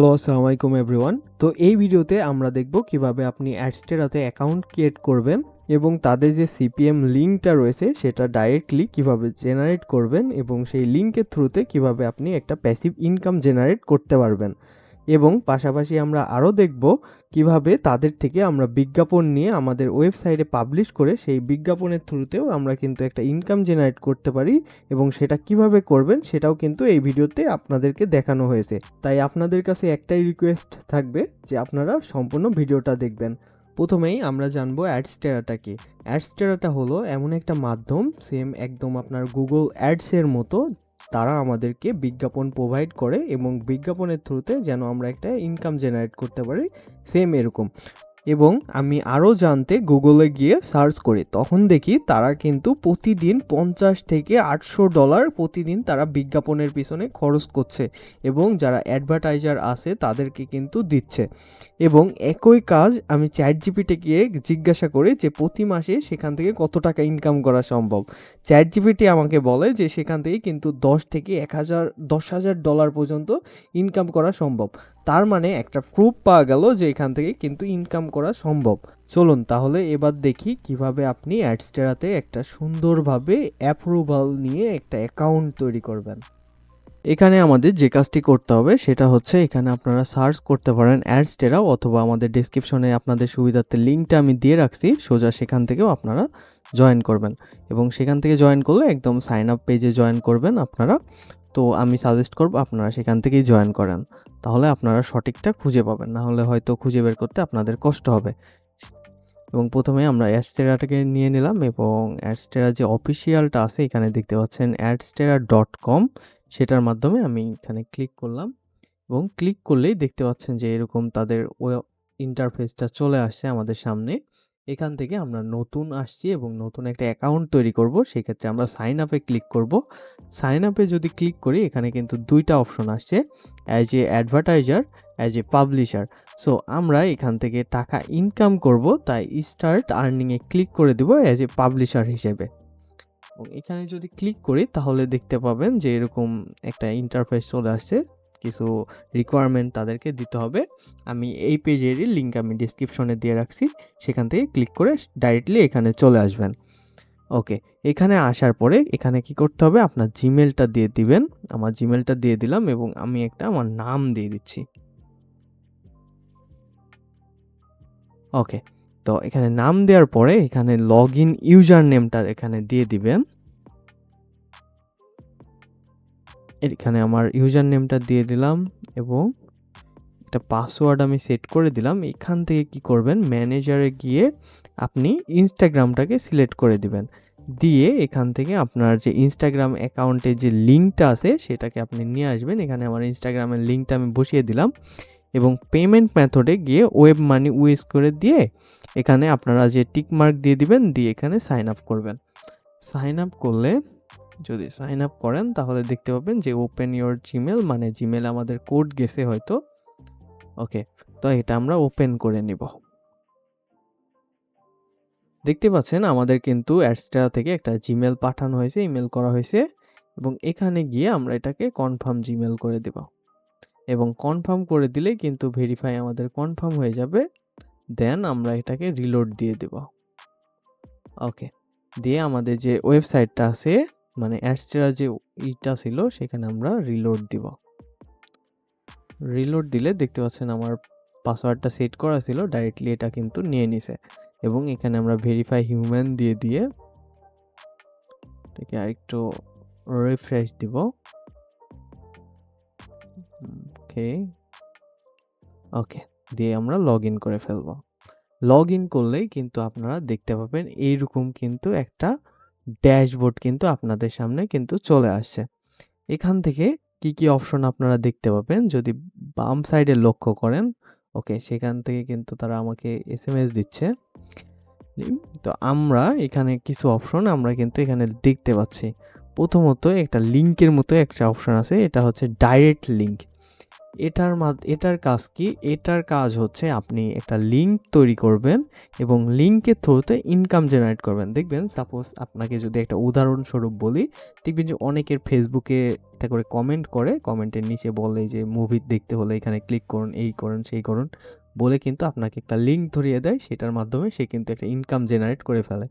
Hello আসসালামু আলাইকুম everyone তো এই ভিডিওতে আমরা দেখব কীভাবে আপনি অ্যাডস্টেরাতে অ্যাকাউন্ট ক্রিয়েট করবেন এবং তাদের যে সিপিএম লিঙ্কটা রয়েছে সেটা ডাইরেক্টলি কীভাবে জেনারেট করবেন এবং সেই লিঙ্কের থ্রুতে কীভাবে আপনি একটা প্যাসিভ ইনকাম জেনারেট করতে পারবেন। এবং পাশাপাশি আমরা আরও দেখব কীভাবে তাদের থেকে আমরা বিজ্ঞাপন নিয়ে আমাদের ওয়েবসাইটে পাবলিশ করে সেই বিজ্ঞাপনের থ্রুতেও আমরা কিন্তু একটা ইনকাম জেনারেট করতে পারি এবং সেটা কীভাবে করবেন সেটাও কিন্তু এই ভিডিওতে আপনাদেরকে দেখানো হয়েছে। তাই আপনাদের কাছে একটাই রিকোয়েস্ট থাকবে যে আপনারা সম্পূর্ণ ভিডিওটা দেখবেন। প্রথমেই আমরা জানব অ্যাডস্টেরাটা কি। অ্যাডস্টেরাটা হলো এমন একটা মাধ্যম সেম একদম আপনার গুগল অ্যাডসের মতো তারা আমাদেরকে বিজ্ঞাপন প্রোভাইড করে এবং বিজ্ঞাপনের থ্রুতে যেন আমরা একটা ইনকাম জেনারেট করতে পারি সেম এরকম। এবং আমি আরও জানতে গুগলে গিয়ে সার্চ করি, তখন দেখি তারা কিন্তু প্রতিদিন পঞ্চাশ থেকে আটশো ডলার প্রতিদিন তারা বিজ্ঞাপনের পিছনে খরচ করছে এবং যারা অ্যাডভার্টাইজার আছে তাদেরকে কিন্তু দিচ্ছে। এবং একই কাজ আমি চ্যাট জিপিতে গিয়ে জিজ্ঞাসা করি যে প্রতি মাসে সেখান থেকে কত টাকা ইনকাম করা সম্ভব? চ্যাট জিপিটি আমাকে বলে যে সেখান থেকে কিন্তু দশ থেকে এক হাজার, দশ হাজার ডলার পর্যন্ত ইনকাম করা সম্ভব। তার মানে একটা প্রুফ পাওয়া গেল যে এখান থেকে কিন্তু ইনকাম করা সম্ভব। চলুন তাহলে এবার দেখি কীভাবে আপনি অ্যাডস্টেরাতে একটা সুন্দরভাবে অ্যাপ্রুভাল নিয়ে একটা অ্যাকাউন্ট তৈরি করবেন। এখানে আমাদের যে কাজটি করতে হবে সেটা হচ্ছে এখানে আপনারা সার্চ করতে পারেন অ্যাডস্টেরা অথবা আমাদের ডিসক্রিপশনে আপনাদের সুবিধার্থে লিঙ্কটা আমি দিয়ে রাখছি, সোজা সেখান থেকেও আপনারা জয়েন করবেন। এবং সেখান থেকে জয়েন করলে একদম সাইন আপ পেজে জয়েন করবেন আপনারা। তো আমি সাজেস্ট করব আপনারা সেখান থেকেই জয়েন করেন। তাহলে আপনারা সঠিকটা খুঁজে পাবেন। না হলে হয়তো খুঁজে বের করতে আপনাদের কষ্ট হবে। এবং প্রথমে আমরা অ্যাডস্টেরাটাকে নিয়ে নিলাম এবং অ্যাডস্টেরা যে অফিসিয়ালটা আছে এখানে দেখতে পাচ্ছেন অ্যাডস্টেরা ডট কম সেটার মাধ্যমে আমি এখানে ক্লিক করলাম এবং ক্লিক করলেই দেখতে পাচ্ছেন যে এরকম তাদের ইন্টারফেসটা চলে আসছে আমাদের সামনে। এখান থেকে আমরা নতুন আসছি এবং নতুন একটা অ্যাকাউন্ট তৈরি করব। সেক্ষেত্রে আমরা সাইন আপে ক্লিক করব। সাইন আপে যদি ক্লিক করি, এখানে কিন্তু দুইটা অপশন আসছে। As a advertiser as a publisher so আমরা এখান থেকে টাকা ইনকাম করব, তাই স্টার্ট আর্নিংয়ে ক্লিক করে দেব অ্যাজ এ পাবলিশার হিসেবে। এবং এখানে যদি ক্লিক করি, তাহলে দেখতে পাবেন যে এরকম একটা ইন্টারফেস চলে আসছে। কিছু রিকোয়ারমেন্ট তাদেরকে দিতে হবে। আমি এই পেজেরই লিঙ্ক আমি ডিসক্রিপশনে দিয়ে রাখছি। সেখান থেকে ক্লিক করে ডাইরেক্টলি এখানে চলে আসবেন। ওকে এখানে আসার পরে এখানে কি করতে হবে? আপনার জিমেলটা দিয়ে দিবেন। আমার জিমেলটা দিয়ে দিলাম এবং আমি একটা আমার নাম দিয়ে দিচ্ছি। ওকে তো এখানে নাম দেওয়ার পরে এখানে লগ ইন ইউজার নেমটা এখানে দিয়ে দিবেন। এখানে আমার ইউজার নেমটা দিয়ে দিলাম এবং একটা পাসওয়ার্ড আমি সেট করে দিলাম। এখান থেকে কি করবেন? ম্যানেজারে গিয়ে আপনি ইনস্টাগ্রামটাকে সিলেক্ট করে দিবেন। দিয়ে এখান থেকে আপনার যে ইনস্টাগ্রাম অ্যাকাউন্টে যে লিঙ্কটা আছে, সেটাকে আপনি নিয়ে আসবেন। এখানে আমার ইনস্টাগ্রামের লিঙ্কটা আমি বসিয়ে দিলাম এবং পেমেন্ট মেথডে গিয়ে ওয়েব মানি ইউজ করে দিয়ে এখানে আপনারা যে টিক মার্ক দিয়ে দিবেন, দিয়ে এখানে সাইন আপ করবেন। সাইন আপ করলে যদি সাইন আপ করেন, তাহলে দেখতে পাবেন যে ওপেন ইওর জিমেল মানে জিমেল আমাদের কোড গেছে হয়তো। ওকে তো এটা আমরা ওপেন করে নিব। দেখতে পাচ্ছেন আমাদের কিন্তু অ্যাডস্টা থেকে একটা জিমেল পাঠানো হয়েছে ইমেল করা হয়েছে এবং এখানে গিয়ে আমরা এটাকে কনফার্ম জিমেল করে দেব। এবং কনফার্ম করে দিলেই কিন্তু ভেরিফাই আমাদের কনফার্ম হয়ে যাবে দেন আমরা এটাকে রিলোড দিয়ে দেব। ওকে দিয়ে আমাদের যে ওয়েবসাইটটা আছে মানে অ্যাডস্টেরা যে ইটা ছিল, সেখানে আমরা রিলোড দিব। রিলোড দিলে দেখতে পাচ্ছেন আমার পাসওয়ার্ডটা সেট করা ছিল ডাইরেক্টলি এটা কিন্তু নিয়ে নিছে। এবং এখানে আমরা ভেরিফাই হিউম্যান দিয়ে দিয়ে এটাকে আরেকটু রিফ্রেশ দিব। ওকে ওকে দিয়ে আমরা লগ ইন করে ফেলব। লগ ইন করলেই কিন্তু আপনারা দেখতে পাবেন, এইরকম কিন্তু একটা ড্যাশবোর্ড কিন্তু আপনাদের সামনে কিন্তু চলে আসছে। এখান থেকে কি কি অপশন আপনারা দেখতে পাবেন? যদি বাম সাইডে লক্ষ্য করেন, ওকে, সেখান থেকে কিন্তু তারা আমাকে এস এম এস দিচ্ছে। তো আমরা এখানে কিছু অপশন আমরা কিন্তু এখানে দেখতে পাচ্ছি। প্রথমত একটা লিঙ্কের মতো একটা অপশন আছে, এটা হচ্ছে ডাইরেক্ট লিঙ্ক। এটার এটার কাজ কি? এটার কাজ হচ্ছে আপনি একটা লিঙ্ক তৈরি করবেন এবং লিঙ্কের থ্রুতে ইনকাম জেনারেট করবেন। দেখবেন সাপোজ আপনাকে যদি একটা উদাহরণস্বরূপ বলি, দেখবেন যে অনেকের ফেসবুকে একটা করে কমেন্ট করে, কমেন্টের নিচে বলে যে মুভি দেখতে হলে এখানে ক্লিক করুন, এই করুন, সেই করুন বলে কিন্তু আপনাকে একটা লিঙ্ক ধরিয়ে দেয়। সেটার মাধ্যমে সে কিন্তু একটা ইনকাম জেনারেট করে ফেলে।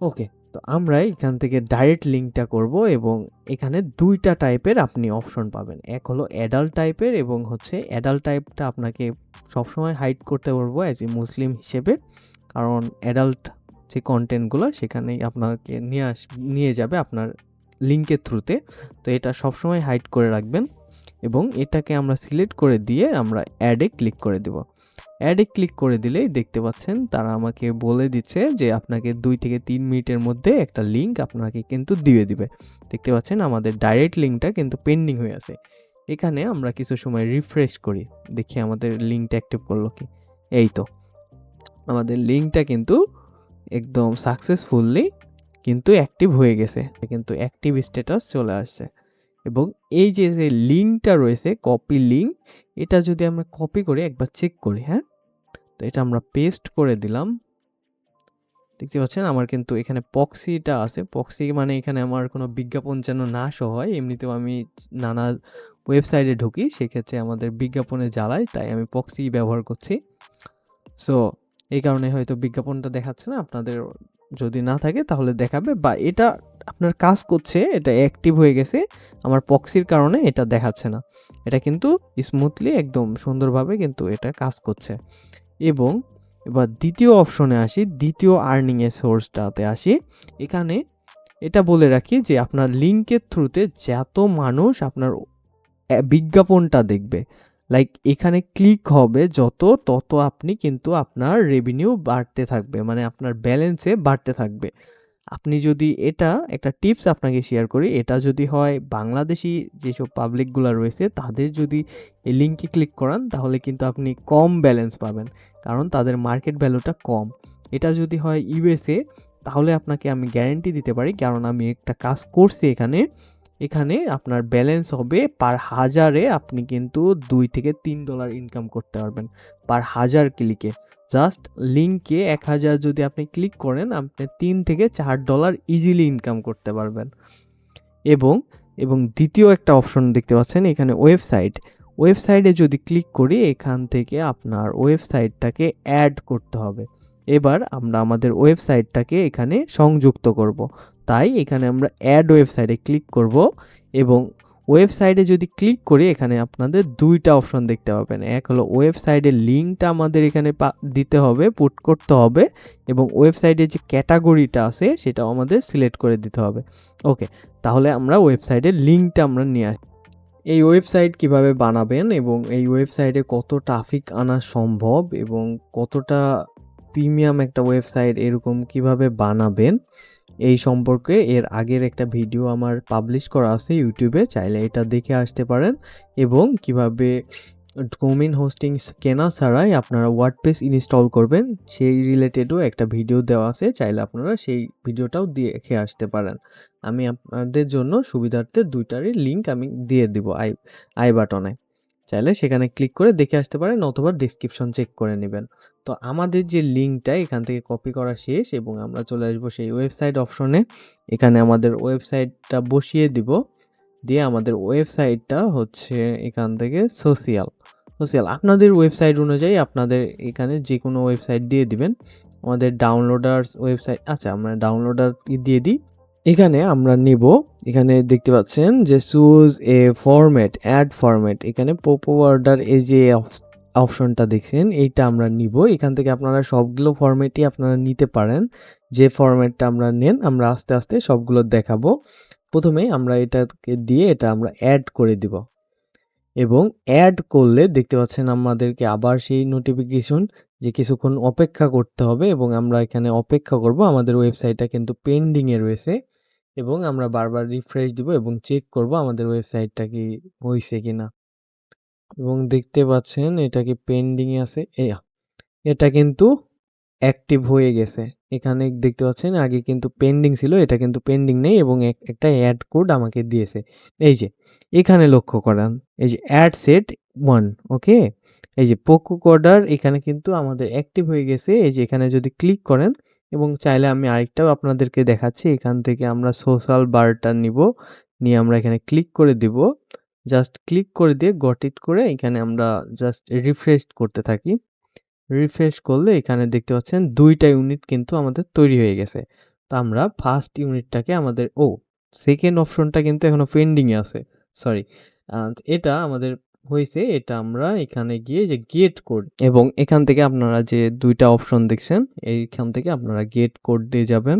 ওকে, তো আমরা এখান থেকে ডাইরেক্ট লিঙ্কটা করব এবং এখানে দুইটা টাইপের আপনি অপশন পাবেন। এক হলো অ্যাডাল্ট টাইপের এবং হচ্ছে অ্যাডাল্ট টাইপটা আপনাকে সবসময় হাইড করতে বলব অ্যাজ এ মুসলিম হিসেবে। কারণ অ্যাডাল্ট যে কন্টেন্টগুলো সেখানেই আপনাকে নিয়ে আস, নিয়ে যাবে আপনার লিঙ্কের থ্রুতে। তো এটা সবসময় হাইড করে রাখবেন এবং এটাকে আমরা সিলেক্ট করে দিয়ে আমরা অ্যাডে ক্লিক করে দিব। অ্যাড ক্লিক করে দিলেই দেখতে পাচ্ছেন তারা আমাকে বলে দিচ্ছে যে আপনাকে দুই থেকে তিন মিনিটের মধ্যে একটা লিঙ্ক আপনাকে কিন্তু দিয়ে দিবে। দেখতে পাচ্ছেন আমাদের ডাইরেক্ট লিঙ্কটা কিন্তু পেন্ডিং হয়ে আছে। এখানে আমরা কিছু সময় রিফ্রেশ করি। দেখি আমাদের লিঙ্কটা অ্যাক্টিভ করল কি? এই তো। আমাদের লিঙ্কটা কিন্তু একদম সাকসেসফুলি কিন্তু অ্যাক্টিভ হয়ে গেছে। কিন্তু অ্যাক্টিভ স্ট্যাটাস চলে আসছে। এবং এই যে, যে লিঙ্কটা রয়েছে কপি লিঙ্ক এটা যদি আমরা কপি করে একবার চেক করি, হ্যাঁ? তো এটা আমরা পেস্ট করে দিলাম। দেখতে পাচ্ছেন আমার কিন্তু এখানে পক্সিটা আছে। পক্সি মানে এখানে আমার কোনো বিজ্ঞাপন যেন না শো হয়। এমনিতেও আমি নানা ওয়েবসাইটে ঢুকি। সেক্ষেত্রে আমাদের বিজ্ঞাপনে জ্বালায়। তাই আমি প্রক্সি ব্যবহার করছি। সো এই কারণে হয়তো বিজ্ঞাপনটা দেখাচ্ছে না। আপনাদের যদি না থাকে তাহলে দেখাবে বা এটা আপনার কাজ করছে, এটা অ্যাক্টিভ হয়ে গেছে। আমার পক্সির কারণে এটা দেখাচ্ছে না। এটা কিন্তু স্মুথলি একদম সুন্দরভাবে কিন্তু এটা কাজ করছে। এবং এবার দ্বিতীয় অপশনে আসি, দ্বিতীয় আর্নিং এর সোর্সটাতে আসি। এখানে এটা বলে রাখি যে আপনার লিঙ্কের থ্রুতে যত মানুষ আপনার বিজ্ঞাপনটা দেখবে, লাইক এখানে ক্লিক হবে যত, তত আপনি কিন্তু আপনার রেভিনিউ বাড়তে থাকবে। মানে আপনার ব্যালেন্সে বাড়তে থাকবে। আপনি যদি এটা একটা টিপস আপনাকে শেয়ার করি। এটা যদি হয় বাংলাদেশি যেসব পাবলিকগুলো রয়েছে, তাদের যদি এই লিঙ্কে ক্লিক করান, তাহলে কিন্তু আপনি কম ব্যালেন্স পাবেন। কারণ তাদের মার্কেট ভ্যালুটা কম। এটা যদি হয় ইউএসএ তাহলে আপনাকে আমি গ্যারেন্টি দিতে পারি, কারণ আমি একটা কাজ করছি এখানে। এখানে আপনার ব্যালেন্স হবে পার হাজারে আপনি কিন্তু দুই থেকে তিন ডলার ইনকাম করতে পারবেন। পার হাজার ক্লিকে। জাস্ট লিঙ্কে ১০০০ যদি আপনি ক্লিক করেন আপনি তিন থেকে চার ডলার ইজিলি ইনকাম করতে পারবেন। এবং, এবং দ্বিতীয় একটা অপশন দেখতে পাচ্ছেন এখানে ওয়েবসাইট। ওয়েবসাইটে যদি ক্লিক করি এখান থেকে আপনার ওয়েবসাইটটাকে অ্যাড করতে হবে। এবার আমরা আমাদের ওয়েবসাইটটাকে এখানে সংযুক্ত করব। তাই এখানে আমরা অ্যাড ওয়েবসাইটে ক্লিক করব এবং ওয়েবসাইটে যদি ক্লিক করি এখানে আপনাদের ২ টা অপশন দেখতে পাবেন। এক হলো ওয়েবসাইটের লিঙ্কটা আমাদের এখানে দিতে হবে, পুট করতে হবে এবং ওয়েবসাইটে যে ক্যাটাগরিটা আছে সেটাও আমাদের সিলেক্ট করে দিতে হবে। ওকে, তাহলে আমরা ওয়েবসাইটের লিঙ্কটা আমরা নিয়ে আসি। এই ওয়েবসাইট কীভাবে বানাবেন এবং এই ওয়েবসাইটে কত ট্রাফিক আনা সম্ভব এবং কতটা প্রিমিয়াম একটা ওয়েবসাইট এরকম কীভাবে বানাবেন, এই সম্পর্কে এর আগের একটা ভিডিও আমার পাবলিশ করা আছে ইউটিউবে, চাইলে এটা দেখে আসতে পারেন। এবং কীভাবে ডোমেইন হোস্টিংস কেনা ছাড়াই আপনারা ওয়ার্ডপ্রেস ইনস্টল করবেন, সেই রিলেটেডও একটা ভিডিও দেওয়া আছে, চাইলে আপনারা সেই ভিডিওটাও দেখে আসতে পারেন। আমি আপনাদের জন্য সুবিধার্থে দুইটারই লিঙ্ক আমি দিয়ে দিব আই আই বাটনে। চাইলে সেখানে ক্লিক করে দেখে আসতে পারেন অথবা ডেসক্রিপশন চেক করে নেবেন। তো আমাদের যে লিঙ্কটা এখান থেকে কপি করা শেষ এবং আমরা চলে আসব সেই ওয়েবসাইট অপশনে এখানে আমাদের ওয়েবসাইটটা বসিয়ে দিব। দিয়ে আমাদের ওয়েবসাইটটা হচ্ছে এখান থেকে সোশিয়াল সোশিয়াল আপনাদের ওয়েবসাইট অনুযায়ী আপনাদের এখানে যে কোনো ওয়েবসাইট দিয়ে দিবেন। আমাদের ডাউনলোডার্স ওয়েবসাইট আচ্ছা আমরা ডাউনলোডার দিয়ে দিই। এখানে আমরা নিব, এখানে দেখতে পাচ্ছেন যে choose a format ad format এখানে পোপো অর্ডার এই যে অপশনটা দেখছেন, এইটা আমরা নিব। এখান থেকে আপনারা সবগুলো ফরম্যাটই আপনারা নিতে পারেন। যে ফরম্যাটটা আমরা নেন, আমরা আস্তে আস্তে সবগুলো দেখাবো। প্রথমে আমরা এটাকে দিয়ে এটা আমরা অ্যাড করে দিব। এবং অ্যাড করলে দেখতে পাচ্ছেন আমাদেরকে আবার সেই নোটিফিকেশন যে কিছুক্ষণ অপেক্ষা করতে হবে এবং আমরা এখানে অপেক্ষা করব। আমাদের ওয়েবসাইটটা কিন্তু পেন্ডিংয়ে রয়েছে। এবং আমরা বারবার রিফ্রেশ দিব এবং চেক করব আমাদের ওয়েবসাইটটা কি হয়েছে কি না এবং দেখতে পাচ্ছেন এটা কি পেন্ডিংয়ে আছে। এটা কিন্তু অ্যাক্টিভ হয়ে গেছে। এখানে দেখতে পাচ্ছেন আগে কিন্তু পেন্ডিং ছিল, এটা কিন্তু পেন্ডিং নেই এবং এক- একটা অ্যাড কোড আমাকে দিয়েছে। এই যে, এখানে লক্ষ্য করান, এই যে অ্যাড সেট ওয়ান ওকে এই যে পোকো কোডার এখানে কিন্তু আমাদের অ্যাক্টিভ হয়ে গেছে। এই যে এখানে যদি ক্লিক করেন এবং চাইলে আমি আরেকটাও আপনাদেরকে দেখাচ্ছি। এখান থেকে আমরা সোশ্যাল বারটা নিব। নিয়ে আমরা এখানে ক্লিক করে দিব। জাস্ট ক্লিক করে দিয়ে গট ইট করে এখানে আমরা জাস্ট রিফ্রেশ করতে থাকি। রিফ্রেশ করলে এখানে দেখতে পাচ্ছেন দুইটা ইউনিট কিন্তু আমাদের তৈরি হয়ে গেছে। তো আমরা ফার্স্ট ইউনিটটাকে আমাদের, ও সেকেন্ড অপশনটা কিন্তু এখনও পেন্ডিংয়ে আছে। সরি এটা আমাদের হয়েছে, এটা আমরা এখানে গিয়ে যে গেট কোড এবং এখান থেকে আপনারা যে দুইটা অপশন দেখছেন, এইখান থেকে আপনারা গেট কোড দিয়ে যাবেন।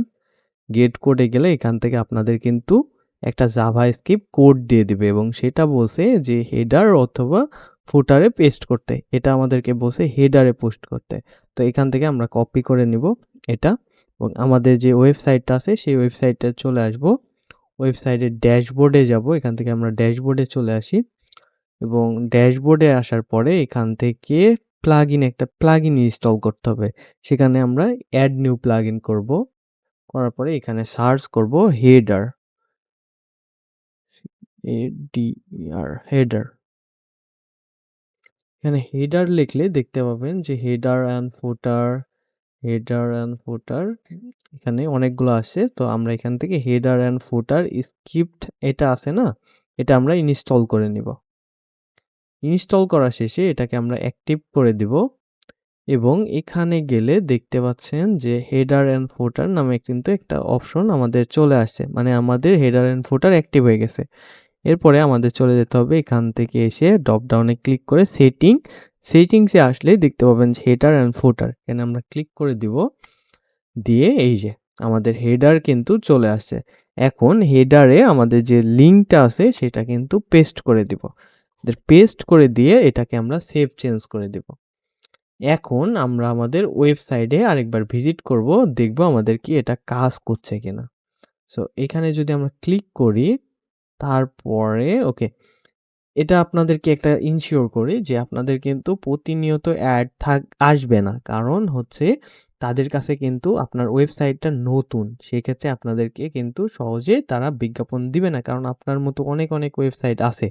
গেট কোডে গেলে এখান থেকে আপনাদের কিন্তু একটা জাভা স্ক্রিপ্ট কোড দিয়ে দিবে এবং সেটা বলছে যে হেডার অথবা ফুটারে পেস্ট করতে। এটা আমাদেরকে বসে হেডারে পোস্ট করতে। তো এখান থেকে আমরা কপি করে নিব এটা এবং আমাদের যে ওয়েবসাইটটা আছে, সেই ওয়েবসাইটটা চলে আসব। ওয়েবসাইটের ড্যাশবোর্ডে যাব। এখান থেকে আমরা ড্যাশবোর্ডে চলে আসি। এবং ড্যাশবোর্ডে আসার পরে এখান থেকে প্লাগ ইন একটা প্লাগ ইন ইনস্টল করতে হবে। সেখানে আমরা অ্যাড নিউ প্লাগ ইন করব। করার পরে এখানে সার্চ করব হেডার আর হেডার এখানে হেডার লিখলে দেখতে পাবেন যে header and footer header and footer এখানে অনেকগুলো আছে। তো আমরা এখান থেকে হেডার অ্যান্ড ফুটার স্ক্রিপ্ট এটা আছে না? এটা আমরা ইনস্টল করে নিব। ইনস্টল করা শেষে এটাকে আমরা অ্যাক্টিভ করে দিব। এবং এখানে গেলে দেখতে পাচ্ছেন যে হেডার অ্যান্ড ফুটার নামে কিন্তু একটা অপশন আমাদের চলে আসছে। মানে আমাদের হেডার অ্যান্ড ফোটার অ্যাক্টিভ হয়ে গেছে। এরপরে আমাদের চলে যেতে হবে এখান থেকে এসে ড্রপ ডাউনে ক্লিক করে সেটিং সেটিংসে আসলে দেখতে পাবেন যে হেডার অ্যান্ড ফোটার এখানে আমরা ক্লিক করে দিব। দিয়ে এই যে আমাদের হেডার কিন্তু চলে আসছে। এখন হেডারে আমাদের যে লিঙ্কটা আছে সেটা কিন্তু পেস্ট করে দিব। পেস্ট করে দিয়ে এটাকে আমরা সেভ চেঞ্জ করে দেব। এখন আমরা আমাদের ওয়েবসাইটে আরেকবার ভিজিট করব, দেখব আমাদের কি এটা কাজ করছে কিনা। সো এখানে যদি আমরা ক্লিক করি, তারপরে ওকে এটা আপনাদেরকে একটা ইনশিওর করে যে আপনাদের কিন্তু প্রতিনিয়ত অ্যাড থাক, আসবে না। কারণ হচ্ছে তাদের কাছে কিন্তু আপনার ওয়েবসাইটটা নতুন। সেক্ষেত্রে আপনাদেরকে কিন্তু সহজে তারা বিজ্ঞাপন দিবে না। কারণ আপনার মতো অনেক অনেক ওয়েবসাইট আছে।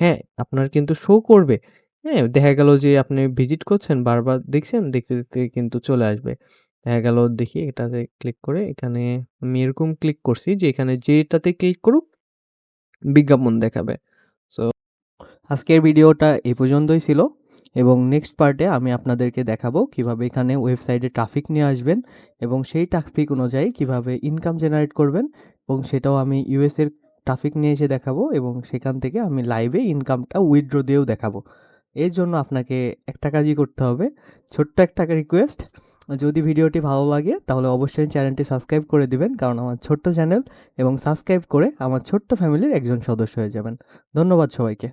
হ্যাঁ আপনার কিন্তু শো করবে। হ্যাঁ দেখা গেল যে আপনি ভিজিট করছেন, বারবার দেখছেন, দেখতে দেখতে কিন্তু চলে আসবে। দেখা গেল দেখি এটাতে ক্লিক করে এখানে আমি এরকম ক্লিক করছি যে এখানে যেটাতে ক্লিক করুক বিজ্ঞাপন দেখাবে। আজকের ভিডিওটা এই পর্যন্তই ছিল এবং নেক্সট পার্টে আমি আপনাদেরকে দেখাবো কীভাবে এখানে ওয়েবসাইটে ট্রাফিক নিয়ে আসবেন এবং সেই ট্রাফিক অনুযায়ী কীভাবে ইনকাম জেনারেট করবেন এবং সেটাও আমি ইউএসের ট্রাফিক নিয়ে এসে দেখাবো এবং সেখান থেকে আমি লাইভে ইনকামটা উইথড্র দিয়েও দেখাবো। এর জন্য আপনাকে একটা কাজই করতে হবে, ছোট্ট একটা রিকোয়েস্ট যদি ভিডিওটি ভালো লাগে তাহলে অবশ্যই চ্যানেলটি সাবস্ক্রাইব করে দিবেন কারণ আমার ছোট্ট চ্যানেল এবং সাবস্ক্রাইব করে আমার ছোট্ট ফ্যামিলির একজন সদস্য হয়ে যাবেন। ধন্যবাদ সবাইকে।